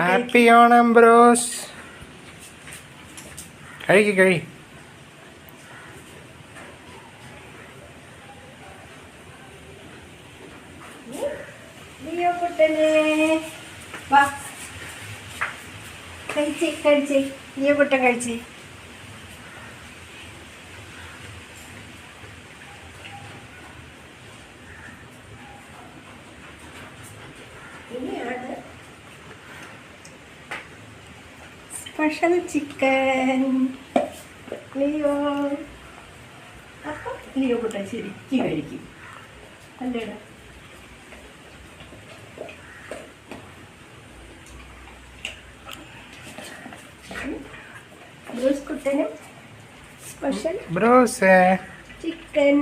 Happy Onam bros കഴിക്ക് കഴി. കഴിച്ച് കഴിച്ച്. ലിയോ കുട്ടൻ കഴിച്ച്. ഇനിയാണ് സ്പെഷ്യൽ ചിക്കൻ. ലിയോ. അപ്പം ലിയോ കുട്ടൻ ശരിക്കും കഴിക്കും. അല്ലേടാ? ബ്രോസ് കുട്ടനും സ്പെഷ്യൽ ബ്രോസ്. ചിക്കൻ.